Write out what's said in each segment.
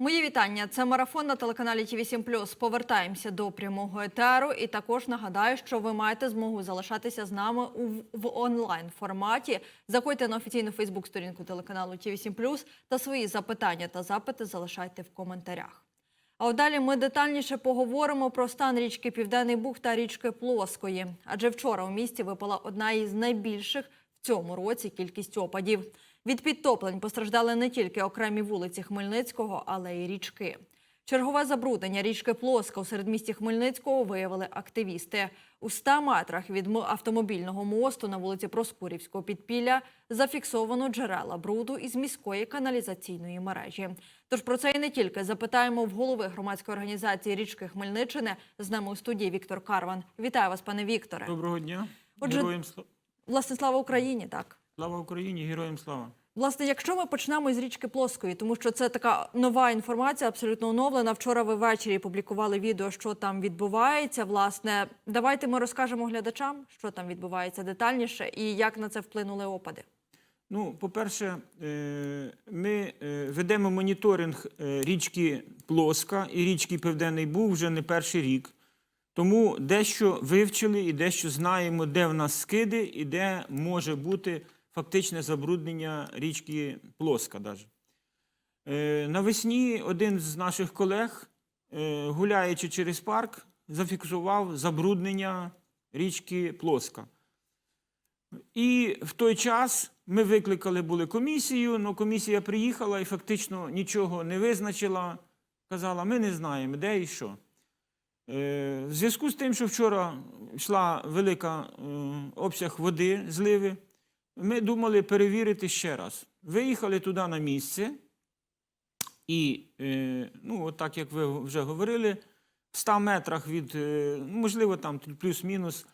Мої вітання. Це марафон на телеканалі ТВ 7 Повертаємося до прямого етеру. І також нагадаю, що ви маєте змогу залишатися з нами у в онлайн форматі. Заходьте на офіційну Фейсбук-сторінку телеканалу ТВ 7 та свої запитання та запити залишайте в коментарях. А далі ми детальніше поговоримо про стан річки Південний Буг та річки Плоскої. Адже вчора у місті випала одна із найбільших в цьому році кількість опадів. Від підтоплень постраждали не тільки окремі вулиці Хмельницького, але й річки. Чергове забруднення річки Плоска у середмісті Хмельницького виявили активісти. У 100 метрах від автомобільного мосту на вулиці Проскурівського підпілля зафіксовано джерела бруду із міської каналізаційної мережі. Тож про це і не тільки запитаємо в голови громадської організації річки Хмельниччини. З нами у студії Віктор Карван. Вітаю вас, пане Вікторе. Доброго дня. Отже- Героям Власне, слава Україні, так. Слава Україні, героям слава. Власне, якщо ми почнемо з річки Плоскої, тому що це така нова інформація, абсолютно оновлена. Вчора ви ввечері публікували відео, що там відбувається. Власне, давайте ми розкажемо глядачам, що там відбувається детальніше і як на це вплинули опади. Ну, по-перше, е, ми е, ведемо моніторинг е, річки Плоска і річки Південний Буг вже не перший рік. Тому дещо вивчили і дещо знаємо, де в нас скиди і де може бути фактичне забруднення річки Плоска. Е, Навесні один з наших колег, е, гуляючи через парк, зафіксував забруднення річки Плоска. І в той час ми викликали були комісію, але комісія приїхала і фактично нічого не визначила. Казала, ми не знаємо, де і що. Е, В зв'язку з тим, що вчора йшла велика обсяг води, зливи, ми думали перевірити ще раз. Виїхали туди на місце, і, е, ну, от так як ви вже говорили, в 100 метрах від, е, можливо, там плюс-мінус,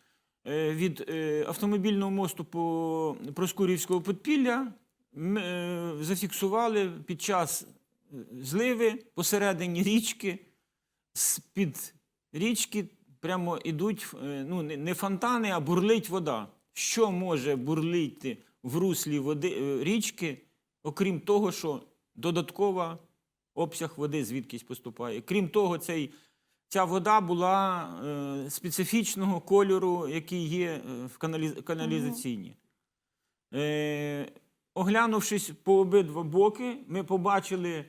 е, від автомобільного мосту по Проскурівського е, зафіксували під час зливи посередині річки, з-під річки прямо йдуть ну, не фонтани, а бурлить вода. Що може бурлити в руслі води, е, річки, окрім того, що додаткова обсяг води звідкись поступає. Крім того, цей, ця вода була е, специфічного кольору, який є е, в каналі, каналізаційній. Е, оглянувшись по обидва боки, ми побачили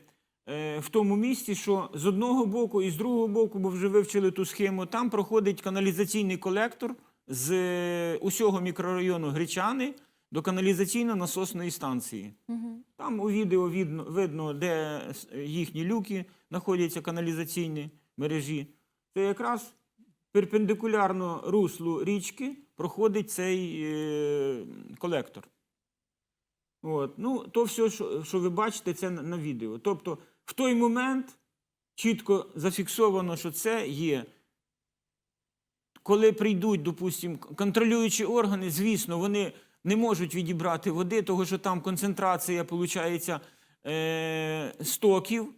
е, в тому місці, що з одного боку і з другого боку, бо вже вивчили ту схему, там проходить каналізаційний колектор з е, усього мікрорайону Гречани до каналізаційно-насосної станції. Там у відео видно, видно, де їхні люки знаходяться каналізаційні мережі. Це якраз перпендикулярно руслу річки проходить цей е, колектор. От. Ну, то все, що, що ви бачите, це на, на відео. Тобто, в той момент чітко зафіксовано, що це є. Коли прийдуть, допустимо, контролюючі органи, звісно, вони не можуть відібрати води, тому що там концентрація, виходить, е, стоків,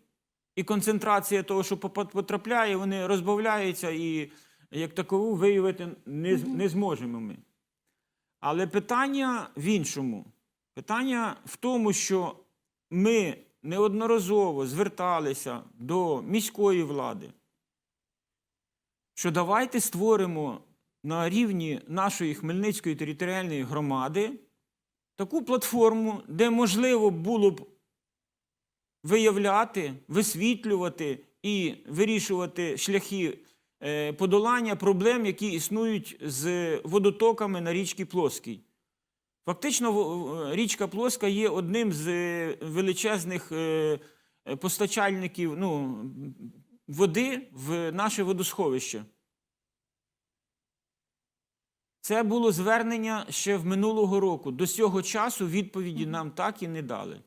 і концентрація того, що потрапляє, вони розбавляються, і як такову виявити не, не зможемо ми. Але питання в іншому. Питання в тому, що ми неодноразово зверталися до міської влади, що давайте створимо на рівні нашої Хмельницької територіальної громади таку платформу, де можливо було б виявляти, висвітлювати і вирішувати шляхи е, подолання проблем, які існують з водотоками на річці Плоскій. Фактично, річка Плоска є одним з е, величезних е, постачальників ну, води в наше водосховище. Це було звернення ще в минулого року. До цього часу відповіді нам так і не дали.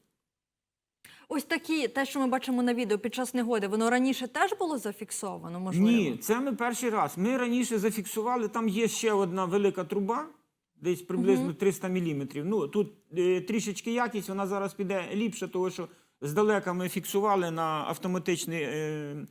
Ось такі, те, що ми бачимо на відео під час негоди, воно раніше теж було зафіксовано, можливо? Ні, це ми перший раз. Ми раніше зафіксували, там є ще одна велика труба, десь приблизно 300 мм. Ну, тут е, трішечки якість, вона зараз піде ліпше, тому що здалека ми фіксували на автоматичний е,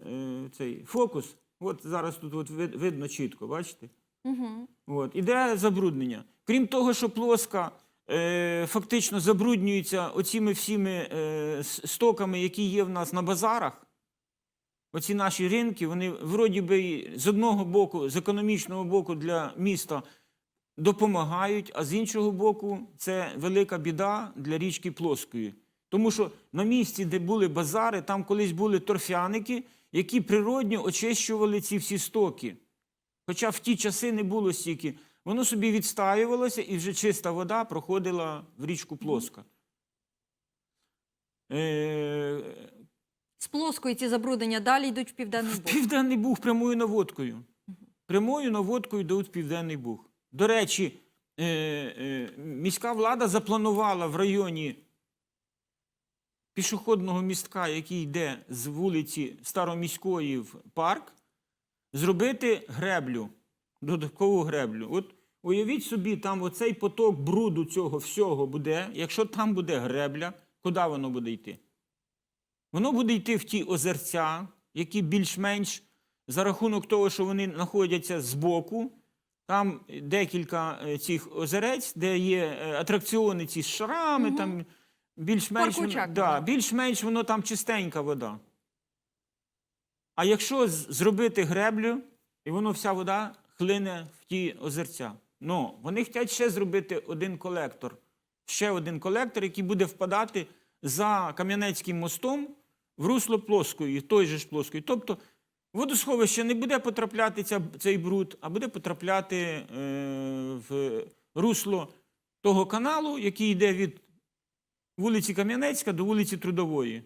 е, цей фокус. От зараз тут от видно чітко, бачите? Угу. От. Іде забруднення. Крім того, що плоска е, фактично забруднюються оціми всіми е, стоками, які є в нас на базарах. Оці наші ринки, вони вроді би з одного боку, з економічного боку для міста допомагають, а з іншого боку, це велика біда для річки Плоскої. Тому що на місці, де були базари, там колись були торфяники, які природньо очищували ці всі стоки. Хоча в ті часи не було стільки. Воно собі відстаювалося і вже чиста вода проходила в річку Плоска. Е, З плоскої ці забруднення далі йдуть в південний в Буг. Південний Буг прямою наводкою. Прямою наводкою йдуть в Південний Буг. До речі, е, е, міська влада запланувала в районі пішохідного містка, який йде з вулиці Староміської в парк, зробити греблю, додаткову греблю. От уявіть собі, там оцей поток бруду цього всього буде. Якщо там буде гребля, куди воно буде йти? Воно буде йти в ті озерця, які більш-менш за рахунок того, що вони знаходяться збоку. Там декілька е, цих озерець, де є е, атракціони ці з шарами, Мгм. там більш-менш, Паркучак да, більш-менш воно там чистенька вода. А якщо з- зробити греблю, і воно вся вода хлине в ті озерця. Ну, вони хочуть ще зробити один колектор. Ще один колектор, який буде впадати за Кам'янецьким мостом в русло плоскої, той же ж плоскої. Тобто в водосховище не буде потрапляти ця, цей бруд, а буде потрапляти е, в русло того каналу, який йде від вулиці Кам'янецька до вулиці Трудової.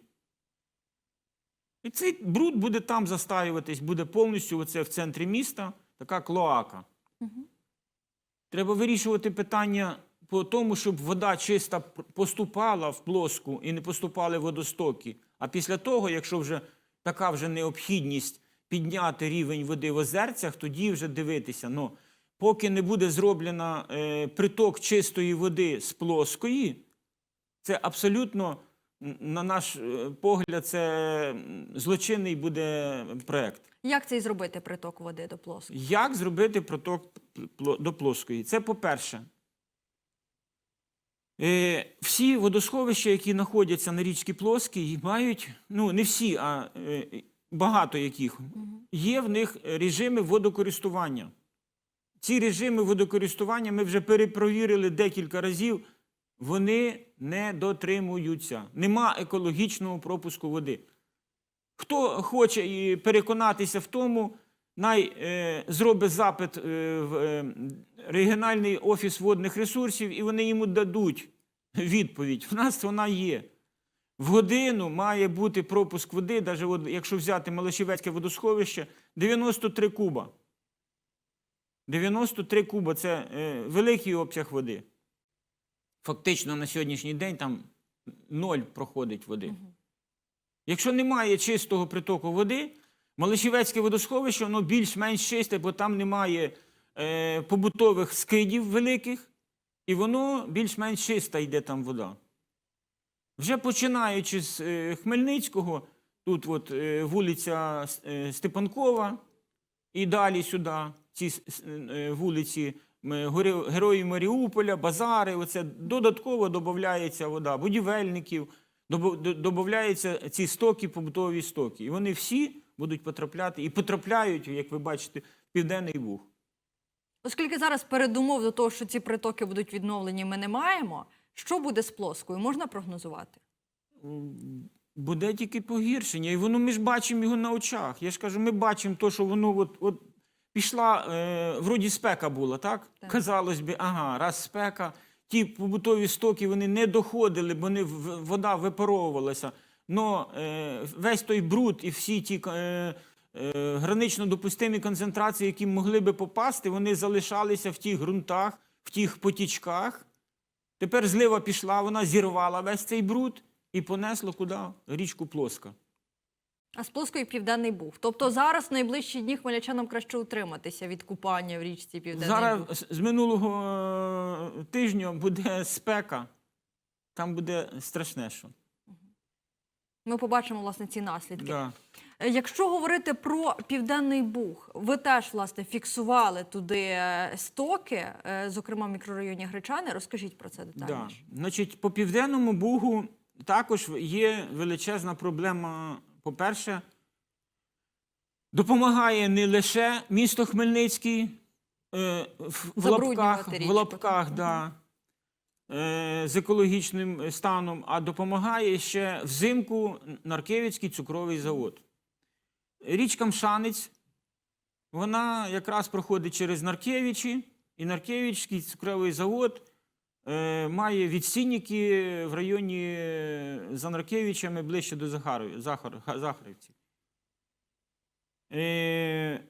І цей бруд буде там застаюватись, буде повністю оце в центрі міста, така клоака. Треба вирішувати питання по тому, щоб вода чиста поступала в плоску і не поступали водостоки. А після того, якщо вже така вже необхідність підняти рівень води в озерцях, тоді вже дивитися. Ну, поки не буде зроблено е, приток чистої води з плоскої, це абсолютно, на наш е, погляд, це злочинний буде проект. Як це і зробити приток води до плоскої? Як зробити проток до плоскої? Це по-перше. Е, Всі водосховища, які знаходяться на річці Плоскій, мають, ну не всі, а е, багато яких, є в них режими водокористування. Ці режими водокористування ми вже перепровірили декілька разів, вони не дотримуються. Нема екологічного пропуску води. Хто хоче переконатися в тому, най е, зробить запит е, в е, регіональний офіс водних ресурсів, і вони йому дадуть відповідь. У нас вона є. В годину має бути пропуск води, навіть якщо взяти Малашівецьке водосховище, 93 куба. 93 куба це е, великий обсяг води. Фактично на сьогоднішній день там ноль проходить води. Якщо немає чистого притоку води, Малишівецьке водосховище воно більш-менш чисте, бо там немає е, побутових скидів великих, і воно більш-менш чиста йде там вода. Вже починаючи з е, Хмельницького, тут от, е, вулиця е, Степанкова, і далі сюди, ці е, вулиці Героїв Маріуполя, базари, оце додатково додається вода, будівельників, додаються ці стоки, побутові стоки. І вони всі будуть потрапляти і потрапляють, як ви бачите, в Південний Буг. Оскільки зараз передумов до того, що ці притоки будуть відновлені, ми не маємо. Що буде з плоскою? Можна прогнозувати? Буде тільки погіршення. І воно ми ж бачимо його на очах. Я ж кажу, ми бачимо то, що воно от, от пішла, е, вроді спека була, так? Так. Казалось би, ага, раз спека, ті побутові стоки вони не доходили, бо вони, вода випаровувалася. Но е, весь той бруд і всі ті е, е, гранично допустимі концентрації, які могли би попасти, вони залишалися в тих ґрунтах, в тих потічках. Тепер злива пішла, вона зірвала весь цей бруд і понесло куди? Річку Плоска. А з плоскої південний буг. Тобто зараз в найближчі дні хмельничанам краще утриматися від купання в річці Південний Зараз Буг. з- минулого е, тижня буде спека, там буде страшне що. Ми побачимо власне ці наслідки. Да. Е, Якщо говорити про південний Буг, ви теж власне фіксували туди е, стоки, зокрема в мікрорайоні Гречани. Розкажіть про це Да. Значить, по південному Бугу також є величезна проблема. По-перше, допомагає не лише місто Хмельницький е, в, в лапках, в лапках да, е, з екологічним станом, а допомагає ще взимку Наркевицький цукровий завод. Річка Мшанець, вона якраз проходить через Наркевичі, і Наркевичський цукровий завод має відстійники в районі е, за ближче до Захаров, Захар, Ха- Захарівців. Е,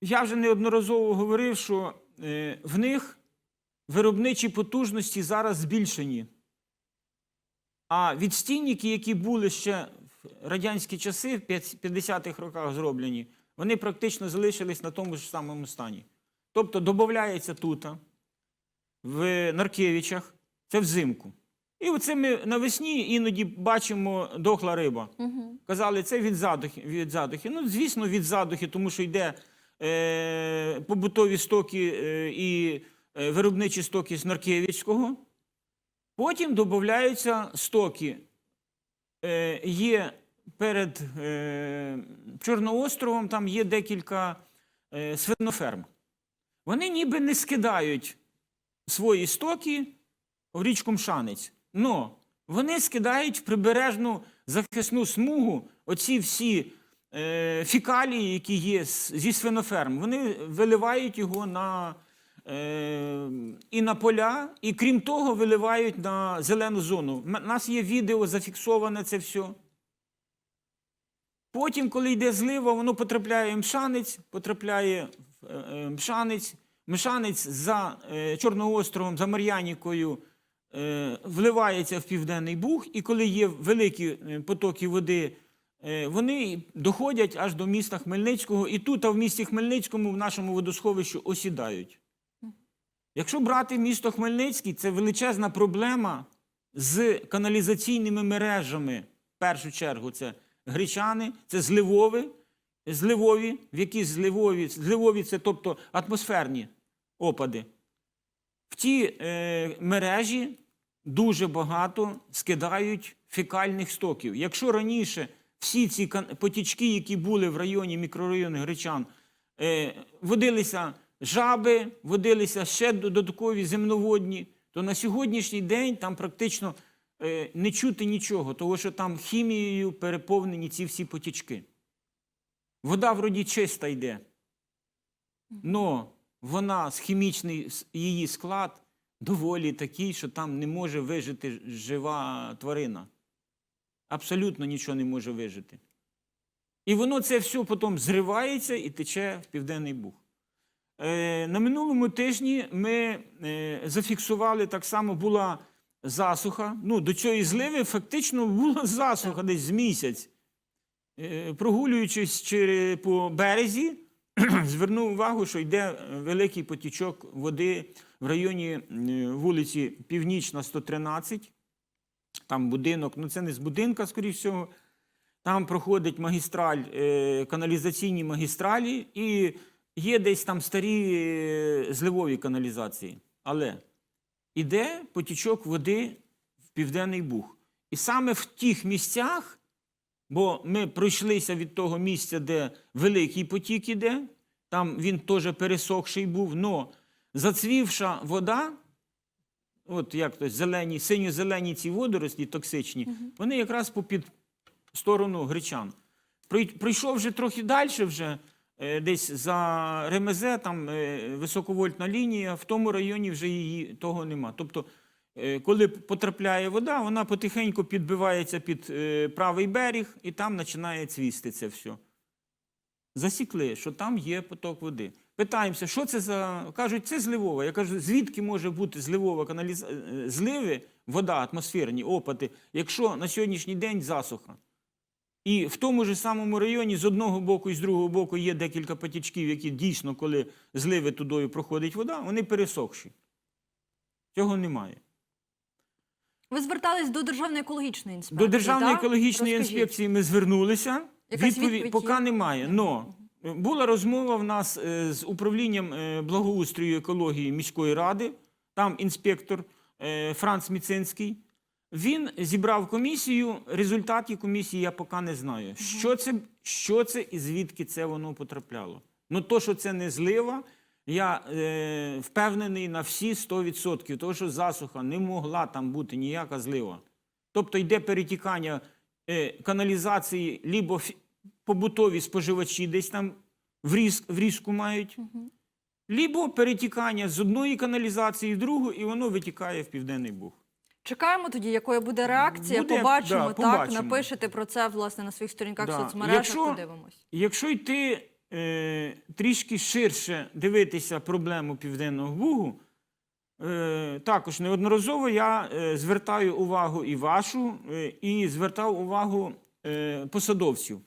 я вже неодноразово говорив, що е, в них виробничі потужності зараз збільшені. А відстійники, які були ще в радянські часи, в 50-х роках зроблені, вони практично залишились на тому ж самому стані. Тобто додається тут, в Наркевичах, це взимку. І оце ми навесні іноді бачимо дохла риба. Угу. Казали, це від задухи. Від задухи. Ну, звісно, від задухи, тому що йде е, побутові стоки е, і е, виробничі стоки з Наркевичського. Потім додаються стоки. Е, є перед е, Чорноостровом, там є декілька е, свиноферм. Вони ніби не скидають свої стоки в річку Мшанець. Но вони скидають в прибережну захисну смугу оці всі е, фікалії, які є зі свиноферм. Вони виливають його на, е, і на поля, і крім того, виливають на зелену зону. У нас є відео зафіксоване це все. Потім, коли йде злива, воно потрапляє в мшанець, потрапляє в е, е, мшанець. Мшанець за е, Чорноостровом, за Мар'янікою е, вливається в Південний Буг, і коли є великі е, потоки води, вони доходять аж до міста Хмельницького, і тут, а в місті Хмельницькому, в нашому водосховищі, осідають. Якщо брати місто Хмельницький, це величезна проблема з каналізаційними мережами. В першу чергу це гречани, це зливові, зливові, в які зливові, зливові це тобто атмосферні опади. В ті е, мережі дуже багато скидають фекальних стоків. Якщо раніше всі ці потічки, які були в районі мікрорайону Гречан, е, водилися жаби, водилися ще додаткові земноводні, то на сьогоднішній день там практично е, не чути нічого, тому що там хімією переповнені ці всі потічки. Вода вроді чиста йде, но вона хімічний її склад доволі такий, що там не може вижити жива тварина. Абсолютно нічого не може вижити. І воно це все потім зривається і тече в Південний Буг. Е, на минулому тижні ми е, зафіксували так само була засуха. Ну, до цієї зливи фактично була засуха десь з місяць. Е, прогулюючись по березі, звернув увагу, що йде е, великий потічок води в районі е, вулиці Північна, 113. Там будинок, ну це не з будинка, скоріш всього. Там проходить магістраль, е, каналізаційні магістралі, і є десь там старі зливові каналізації. Але іде потічок води в Південний Буг. І саме в тих місцях, бо ми пройшлися від того місця, де великий потік іде, там він теж пересохший був, но зацвівша вода, от як то зелені, синьо-зелені ці водорослі токсичні, вони якраз по під сторону гречан. Пройшов вже трохи далі, вже, е, десь за Ремезе, там е, високовольтна лінія, в тому районі вже її того нема. Тобто, коли потрапляє вода, вона потихеньку підбивається під е, правий берег і там починає цвісти це все. Засікли, що там є поток води. Питаємося, що це за. Кажуть, це зливова. Я кажу, звідки може бути зливова каналіза... е, зливи, вода, атмосферні опади, якщо на сьогоднішній день засуха. І в тому ж самому районі з одного боку і з другого боку є декілька потічків, які дійсно, коли зливи тудою проходить вода, вони пересохші. Цього немає. Ви звертались до Державної екологічної інспекції. До Державної так? екологічної Розкажіть. інспекції ми звернулися. Якась Відповідь поки немає. Но була розмова в нас е, з управлінням е, благоустрою і екології міської ради. Там інспектор е, Франц Міцинський. Він зібрав комісію. Результатів комісії я поки не знаю. Що це, що це і звідки це воно потрапляло. Ну, то, що це не злива, я е, впевнений на всі 100%. Тому що засуха не могла там бути ніяка злива. Тобто йде перетікання е, каналізації, лібо побутові споживачі десь там в, різ, в різку мають, лібо перетікання з одної каналізації в другу, і воно витікає в Південний Буг. Чекаємо тоді, якою буде реакція. Буде, побачимо, да, так, побачимо. напишете про це власне на своїх сторінках Да. соцмережах. Якщо- Подивимось. Якщо йти трішки ширше дивитися проблему Південного Бугу, е, також неодноразово я е, звертаю увагу і вашу, е, і звертав увагу е, посадовців.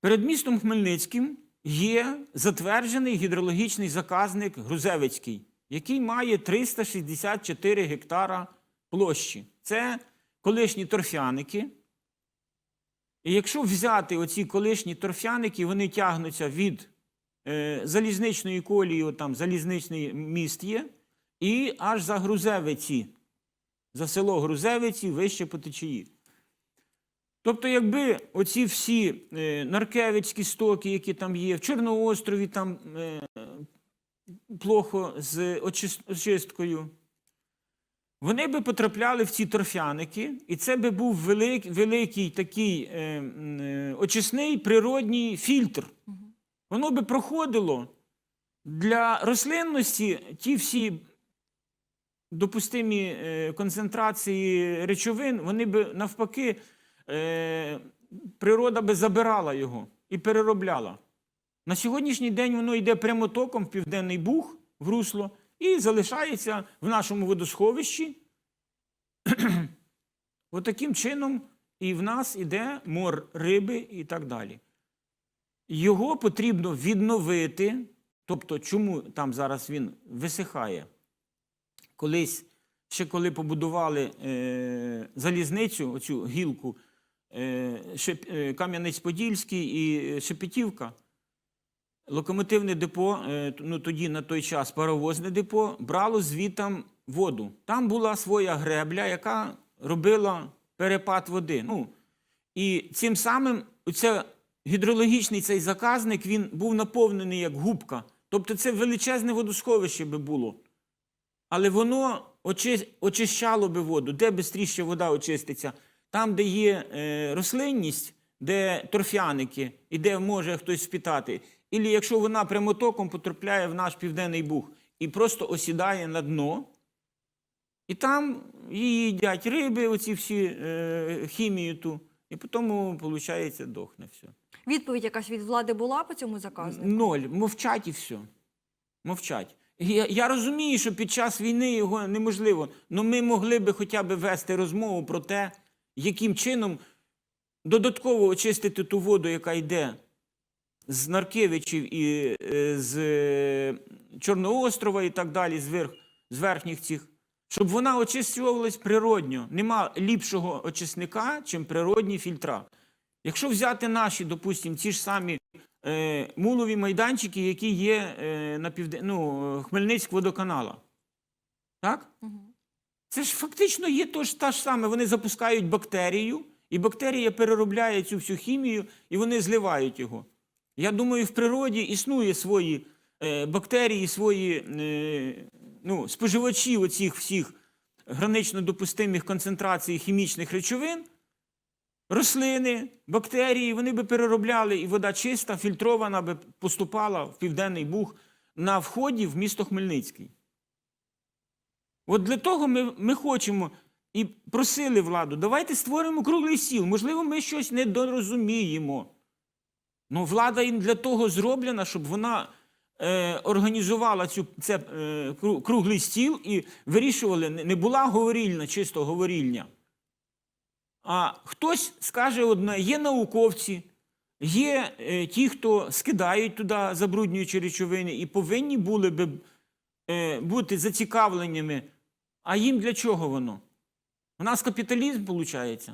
Перед містом Хмельницьким є затверджений гідрологічний заказник Грузевицький, який має 364 гектара площі. Це колишні торфяники. І якщо взяти оці колишні торфяники, вони тягнуться від е, залізничної колії, там залізничний міст є, і аж за Грузевиці, за село Грузевиці, вище по течії. Тобто, якби оці всі е, наркевицькі стоки, які там є, в Чорноострові там е, плохо з очисткою, вони би потрапляли в ці торфяники, і це би був велик, великий такий е, е, очисний природній фільтр. Воно би проходило для рослинності ті всі допустимі е, концентрації речовин, вони би навпаки, е, природа би забирала його і переробляла. На сьогоднішній день воно йде прямотоком в Південний Буг, в русло, і залишається в нашому водосховищі. Отаким чином і в нас іде мор риби і так далі. Його потрібно відновити. Тобто, чому там зараз він висихає? Колись, ще коли побудували е, залізницю, оцю гілку е, е, Кам'янець-Подільський і Шепетівка, локомотивне депо, е, ну тоді на той час паровозне депо, брало звітам воду. Там була своя гребля, яка робила перепад води. Ну, і цим самим це гідрологічний цей заказник він був наповнений як губка. Тобто це величезне водосховище би було. Але воно очи- очищало би воду, де швидше вода очиститься. Там, де є е, рослинність, де торфяники, і де може хтось спітати. Ілі якщо вона прямотоком потрапляє в наш південний буг і просто осідає на дно, і там її їдять риби, оці всі е, хімію ту, і потім, виходить, дохне все. Відповідь якась від влади була по цьому заказнику? Ноль. Мовчать і все. Мовчать. Я, я розумію, що під час війни його неможливо, але ми могли би хоча б вести розмову про те, яким чином додатково очистити ту воду, яка йде з Наркевичів і е, з е, Чорноострова і так далі, з, верх, з верхніх цих, щоб вона очищувалась природньо. Нема ліпшого очисника, чим природні фільтра. Якщо взяти наші, допустимо, ті ж самі е, мулові майданчики, які є е, на півде... ну, Хмельницьк водоканала. Так? Це ж фактично є то ж, та ж саме. Вони запускають бактерію, і бактерія переробляє цю всю хімію, і вони зливають його. Я думаю, в природі існує свої е, бактерії, свої е, ну, споживачі оцих всіх гранично допустимих концентрацій хімічних речовин, рослини, бактерії, вони би переробляли, і вода чиста, фільтрована би поступала в Південний Буг на вході в місто Хмельницький. От для того ми, ми хочемо і просили владу, давайте створимо круглий стіл. Можливо, ми щось недорозуміємо. Ну, влада і для того зроблена, щоб вона е, організувала цю, це, е, круглий стіл і вирішували, не була говорільна, чисто говорільня. А хтось скаже одне, є науковці, є е, ті, хто скидають туди забруднюючі речовини, і повинні були би е, бути зацікавленнями. А їм для чого воно? У нас капіталізм виходить.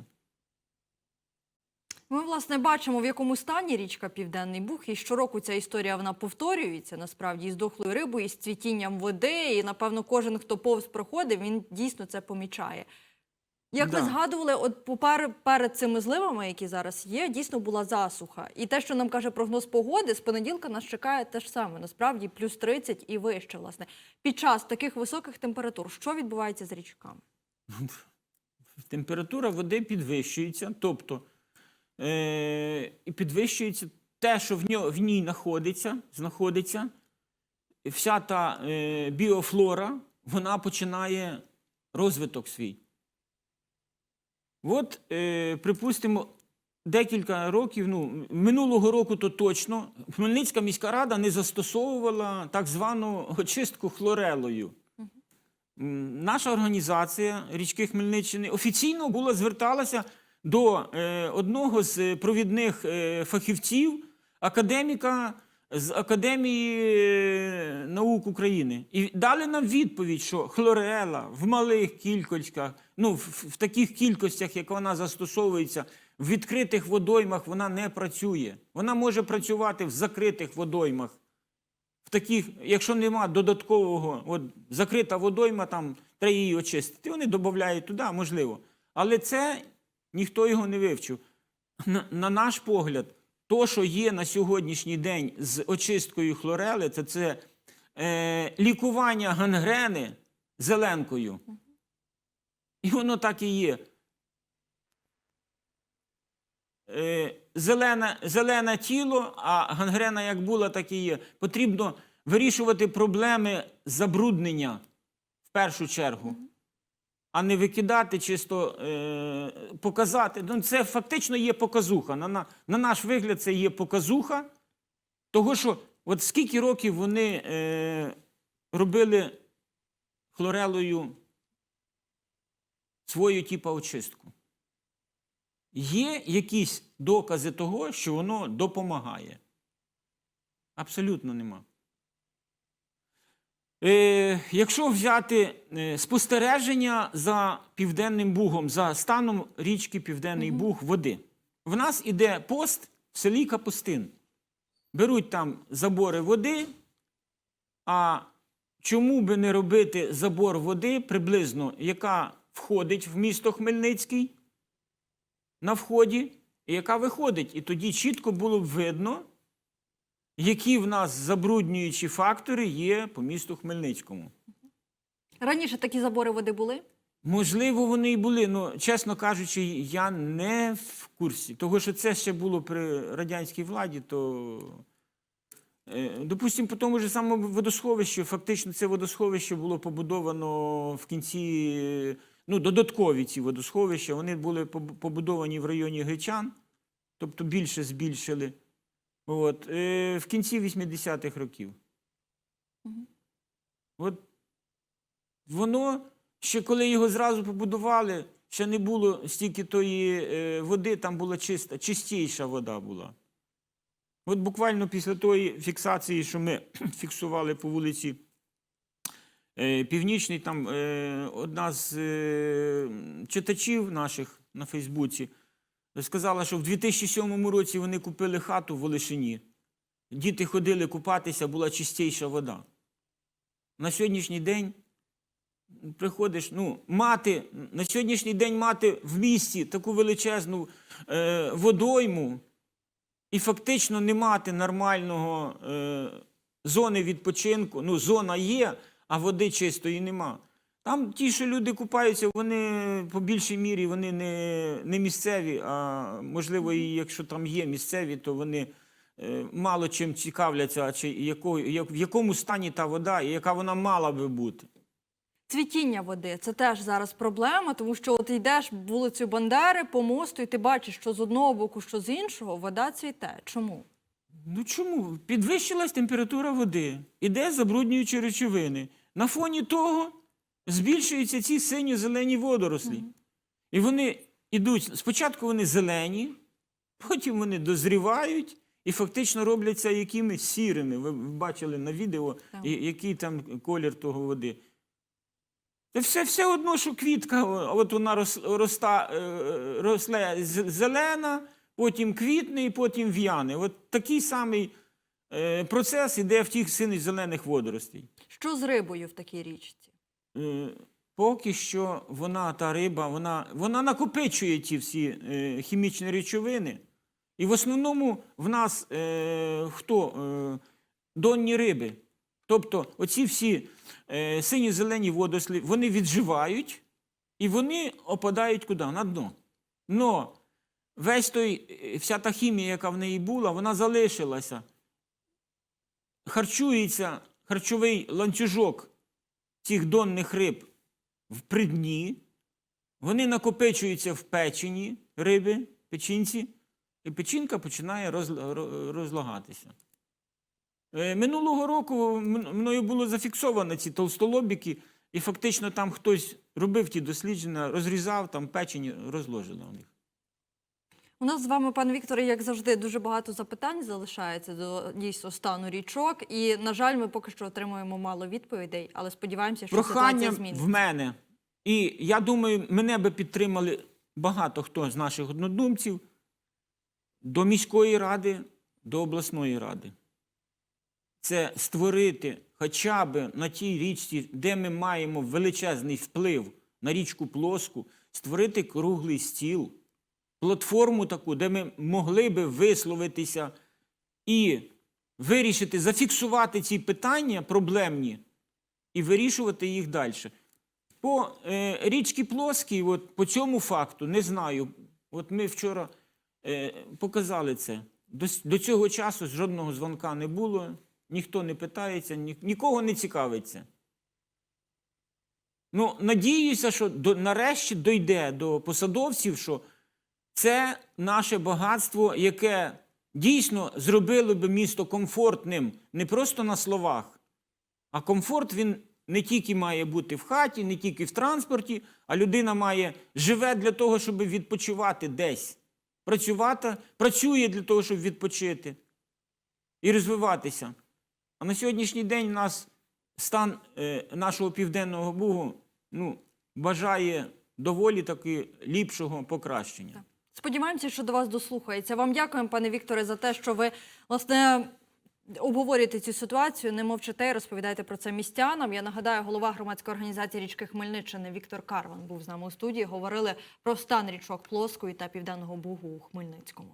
Ми, власне, бачимо, в якому стані річка Південний Буг, і щороку ця історія вона повторюється насправді із дохлою рибою, із цвітінням води. І напевно, кожен, хто повз проходив, він дійсно це помічає. Як ви згадували, от попер, перед цими зливами, які зараз є, дійсно була засуха. І те, що нам каже прогноз погоди, з понеділка нас чекає те ж саме. Насправді плюс 30 і вище. Власне, під час таких високих температур, що відбувається з річками? Температура води підвищується, тобто е- і підвищується те, що в, ньо, в ній знаходиться, знаходиться, вся та е- біофлора, вона починає розвиток свій. От, е- припустимо, декілька років, ну, минулого року то точно, Хмельницька міська рада не застосовувала так звану очистку хлорелою. Наша організація річки Хмельниччини офіційно була зверталася до е, одного з провідних е, фахівців, академіка з Академії е, наук України. І дали нам відповідь, що хлорела в малих кількостях, ну в, в таких кількостях, як вона застосовується, в відкритих водоймах вона не працює. Вона може працювати в закритих водоймах в таких, якщо нема додаткового, от закрита водойма, там треба її очистити, вони додають туди, можливо. Але це ніхто його не вивчив. На, на наш погляд, то, що є на сьогоднішній день з очисткою хлорели, це, це е, лікування гангрени зеленкою. І воно так і є. Е, зелене, зелене тіло, а гангрена як була, так і є. Потрібно вирішувати проблеми забруднення в першу чергу, а не викидати чисто е, показати. Ну, це фактично є показуха. На, на, на наш вигляд, це є показуха, того, що от скільки років вони е, робили хлорелою свою типу очистку. Є якісь докази того, що воно допомагає? Абсолютно нема. Е, якщо взяти е, спостереження за Південним Бугом, за станом річки Південний Буг води, в нас іде пост в селі Капустин. Беруть там забори води, а чому би не робити забор води приблизно, яка входить в місто Хмельницький? на вході, і яка виходить. І тоді чітко було б видно, які в нас забруднюючі фактори є по місту Хмельницькому. Раніше такі забори води були. Можливо, вони і були, але, чесно кажучи, я не в курсі. Того, що це ще було при радянській владі, то. е, Допустимо, по тому ж самому водосховищу, фактично це водосховище було побудовано в кінці, ну, додаткові ці водосховища, вони були побудовані в районі Гречан, тобто більше збільшили. От, е, в кінці 80-х років. От воно ще коли його зразу побудували, ще не було стільки тої е, води, там була чиста, чистіша вода була. От буквально після тої фіксації, що ми фіксували по вулиці е, Північній, там е, одна з е, читачів наших на Фейсбуці сказала, що в 2007 році вони купили хату в Олешині. Діти ходили купатися, була чистіша вода. На сьогоднішній день приходиш, ну, мати, на сьогоднішній день мати в місті таку величезну е, водойму і фактично не мати нормального е, зони відпочинку. Ну, зона є, а води чистої нема. Там ті, що люди купаються, вони по більшій мірі вони не, не місцеві, а можливо, і якщо там є місцеві, то вони е, мало чим цікавляться, чи якою, як, в якому стані та вода і яка вона мала би бути. Цвітіння води це теж зараз проблема, тому що от йдеш вулицею Бандери по мосту, і ти бачиш, що з одного боку, що з іншого, вода цвіте. Чому? Ну чому? Підвищилась температура води, іде забруднюючі речовини. На фоні того збільшуються ці синьо-зелені водорослі. І вони йдуть, спочатку вони зелені, потім вони дозрівають і фактично робляться якимись сірими. Ви бачили на відео, Так. який там колір того води. Це все, все одно, що квітка, от вона рос, роста, е, росле зелена, потім квітне і потім в'яне. От такий самий е, процес іде в тих синих зелених водоростей. Що з рибою в такій річці? Е, Поки що вона, та риба, вона, вона накопичує ті всі е, хімічні речовини. І в основному в нас е, хто? Е, донні риби. Тобто оці всі е, сині-зелені водорослі, вони відживають і вони опадають куди? На дно. Но весь той, е, вся та хімія, яка в неї була, вона залишилася. Харчується харчовий ланцюжок цих донних риб в придні, вони накопичуються в печені риби, печінці, і печінка починає розлагатися. Е, Минулого року мною було зафіксовано ці толстолобіки, і фактично там хтось робив ті дослідження, розрізав, там печені розложили у них. У нас з вами, пане Вікторе, як завжди, дуже багато запитань залишається до дійсно стану річок. І, на жаль, ми поки що отримуємо мало відповідей, але сподіваємося, що Прохання ситуація зміниться. в мене. І я думаю, мене би підтримали багато хто з наших однодумців до міської ради, до обласної ради. Це створити хоча б на тій річці, де ми маємо величезний вплив на річку Плоску, створити круглий стіл, платформу таку, де ми могли би висловитися і вирішити, зафіксувати ці питання проблемні і вирішувати їх далі. По е, річці Плоскій, от, по цьому факту, не знаю. От ми вчора е, показали це. До, до цього часу жодного дзвонка не було, ніхто не питається, ні, нікого не цікавиться. Ну, надіюся, що до, нарешті дойде до посадовців, що це наше багатство, яке дійсно зробило би місто комфортним не просто на словах, а комфорт він не тільки має бути в хаті, не тільки в транспорті, а людина має живе для того, щоб відпочивати десь. Працювати, працює для того, щоб відпочити і розвиватися. А на сьогоднішній день у нас стан е, нашого південного Бугу ну, бажає доволі таки ліпшого покращення. Сподіваємося, що до вас дослухається. Вам дякуємо, пане Вікторе, за те, що ви власне обговорюєте цю ситуацію, не мовчите і розповідаєте про це містянам. Я нагадаю, голова громадської організації річки Хмельниччини Віктор Карван був з нами у студії. Говорили про стан річок Плоскої та Південного Бугу у Хмельницькому.